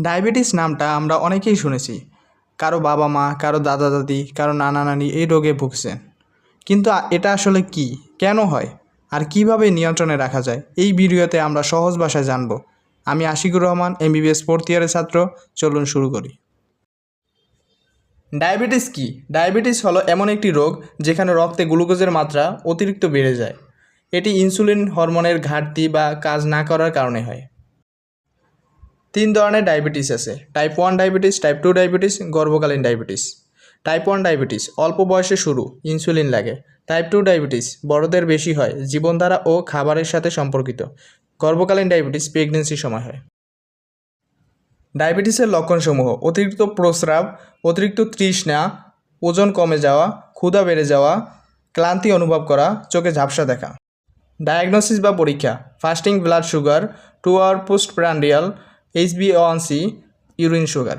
Diabetes নামটা আমরা অনেকেই শুনেছি। কারও বাবা মা, কারও দাদা দাদি, কারও নানা নানি এই রোগে ভুগছেন। কিন্তু এটা আসলে কি? কেন হয়? আর কীভাবে নিয়ন্ত্রণে রাখা যায়? এই ভিডিওতে আমরা সহজ ভাষায় জানব। আমি Ashikur Rahman M MBBS fourth ইয়ারের ছাত্র। চলুন শুরু করি। ডায়াবেটিস কি? ডায়াবেটিস হলো এমন একটি রোগ যেখানে রক্তে গ্লুকোজের মাত্রা অতিরিক্ত বেড়ে যায়। এটি ইনসুলিন হরমোনের ঘাটতি বা কাজ না করার কারণে হয়। তিন ধরনের ডায়াবেটিস আছে। Type one diabetes type two diabetes গর্ভকালীন diabetes type one diabetes অল্প বয়সে শুরু ইনসুলিন লাগে। টাইপ টু ডায়াবেটিস বড়দের বেশি হয়, জীবনধারা ও খাবারের সাথে সম্পর্কিত। গর্ভকালীন ডায়াবেটিস প্রেগনেন্সির সময় হয়। ডায়াবেটিসের লক্ষণসমূহ, অতিরিক্ত প্রস্রাব, অতিরিক্ত তৃষ্ণা, ওজন কমে যাওয়া, ক্ষুধা বেড়ে যাওয়া, ক্লান্তি অনুভব করা, চোখে ঝাপসা দেখা। ডায়াগনোসিস বা পরীক্ষা fasting blood sugar two hour post prandial এইচবিওয়ানসি urine sugar.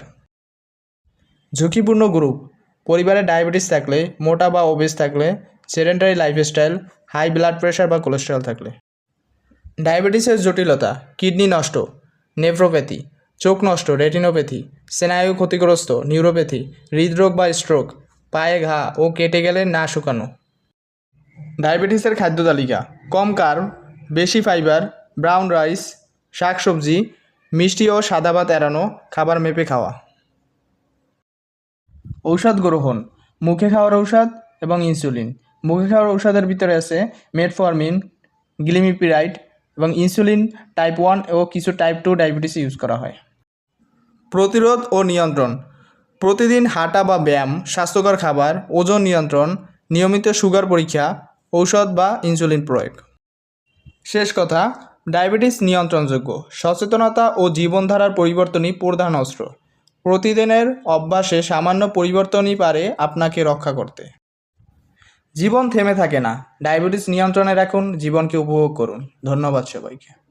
ঝুঁকিপূর্ণ গ্রুপ। পরিবারে ডায়াবেটিস থাকলে, মোটা বা ওবেস থাকলে, sedentary lifestyle, high blood pressure বা কোলেস্টেরল থাকলে। ডায়াবেটিসের জটিলতা, কিডনি নষ্ট নেফ্রোপ্যাথি চোখ নষ্ট, রেটিনোপ্যাথি, স্নায়ু ক্ষতিগ্রস্ত, নিউরোপ্যাথি, হৃদরোগ বা স্ট্রোক, পায়ে ঘা ও কেটে গেলে না শুকানো। ডায়াবেটিসের খাদ্য তালিকা, কম কার্ব, বেশি ফাইবার, ব্রাউন রাইস, শাকসবজি মিষ্টি ও সাদা ভাত এড়ানো, খাবার মেপে খাওয়া। ঔষধ গ্রহণ, মুখে খাওয়ার ঔষধ এবং ইনসুলিন। মুখে খাওয়ার ঔষধের ভিতরে আছে মেটফরমিন গ্লিমিপিরাইড এবং ইনসুলিন টাইপ ওয়ান ও কিছু টাইপ টু ডায়াবেটিস ইউজ করা হয়। প্রতিরোধ ও নিয়ন্ত্রণ, প্রতিদিন হাঁটা বা ব্যায়াম, স্বাস্থ্যকর খাবার, ওজন নিয়ন্ত্রণ, নিয়মিত সুগার পরীক্ষা, ঔষধ বা ইনসুলিন প্রয়োগ। শেষ কথা ডায়াবেটিস নিয়ন্ত্রণযোগ্য, সচেতনতা ও জীবনধারার পরিবর্তনই প্রধান অস্ত্র। প্রতিদিনের অভ্যাসে সামান্য পরিবর্তনই পারে আপনাকে রক্ষা করতে। জীবন থেমে থাকে না। ডায়াবেটিস নিয়ন্ত্রণে রাখুন, জীবনকে উপভোগ করুন। ধন্যবাদ সবাইকে।